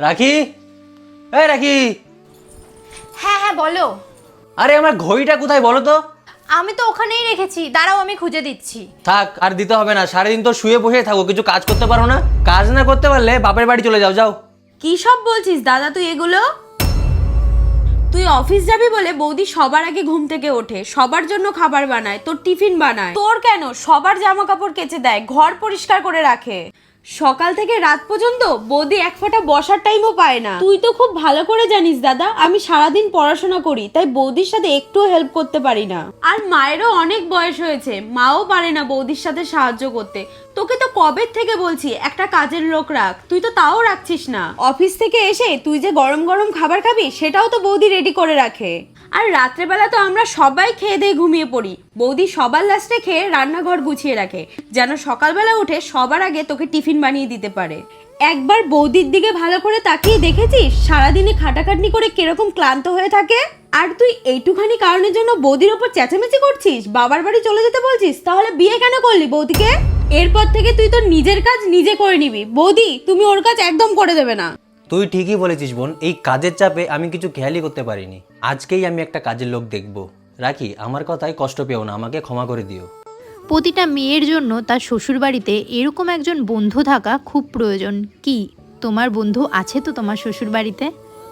রাখি? এই রাখি। হ্যাঁ হ্যাঁ বলো। আরে আমার ঘড়িটা কোথায় বলো তো? আমি তো ওখানেই রেখেছি। দাঁড়াও আমি খুঁজে দিচ্ছি। থাক আর দিতে হবে না। সারাদিন তো শুয়ে বসে থাকো কিছু কাজ করতে পারো না। কাজ না করতে পারলে বাপের বাড়ি চলে যাও যাও। কি সব বলছিস দাদা তুই এগুলো? তুই অফিস যাবি বলে বৌদি সবার আগে ঘুম থেকে ওঠে সবার জন্য খাবার বানায় তোর টিফিন বানায়। তোর কেন? সবার জামা কাপড় কেচে দেয় ঘর পরিষ্কার করে রাখে। সকাল থেকে রাত পর্যন্ত বৌদি এক ফোঁটা বসার টাইমও পায় না। তুই তো খুব ভালো করে জানিস দাদা, আমি সারাদিন পড়াশোনা করি, তাই বৌদির সাথে একটুও হেল্প করতে পারি না। আর মায়েরও অনেক বয়স হয়েছে, মাও পারে না বৌদির সাথে সাহায্য করতে। তোকে তো কবে থেকে বলছি, একটা কাজের লোক রাখ, তুই তো তাও রাখছিস না। অফিস থেকে এসে তুই যে গরম গরম খাবার খাবি, সেটাও তো বৌদি রেডি করে রাখে। আর রাত্রেবেলা তো আমরা সবাই খেয়ে দিয়ে ঘুমিয়ে পড়ি। বৌদি সবার লাস্টে খেয়ে রান্নাঘর গুছিয়ে রাখে। যেন সকালবেলা উঠে সবার আগে তোকে টিফিন বানিয়ে দিতে পারে। একবার বৌদির দিকে ভালো করে তাকিয়ে দেখেছিস? সারাদিনে খাটাখাটনি করে কীরকম ক্লান্ত হয়ে থাকে? আর তুই এইটুখানি কারণের জন্য বৌদির ওপর চেঁচামেচি করছিস? বাবার বাড়ি চলে যেতে বলছিস? তাহলে বিয়ে কেন করলি বৌদিকে? এরপর থেকে তুই তোর নিজের কাজ নিজে করে নিবি। বৌদি, তুমি ওর কাজ একদম করে দেবে না। তুই ঠিকই বলেছিস বোন, এই কাজের চাপে আমি কিছু খেয়ালই করতে পারিনি। আজকেই আমি একটা কাজের লোক দেখব। রাখি, আমার কথায় কষ্ট পেও না, আমাকে ক্ষমা করে দিও। প্রতিটা মেয়ের জন্য তার শ্বশুরবাড়িতে এরকম একজন বন্ধু থাকা খুব প্রয়োজন। কি? তোমার বন্ধু আছে তো তোমার শ্বশুরবাড়িতে?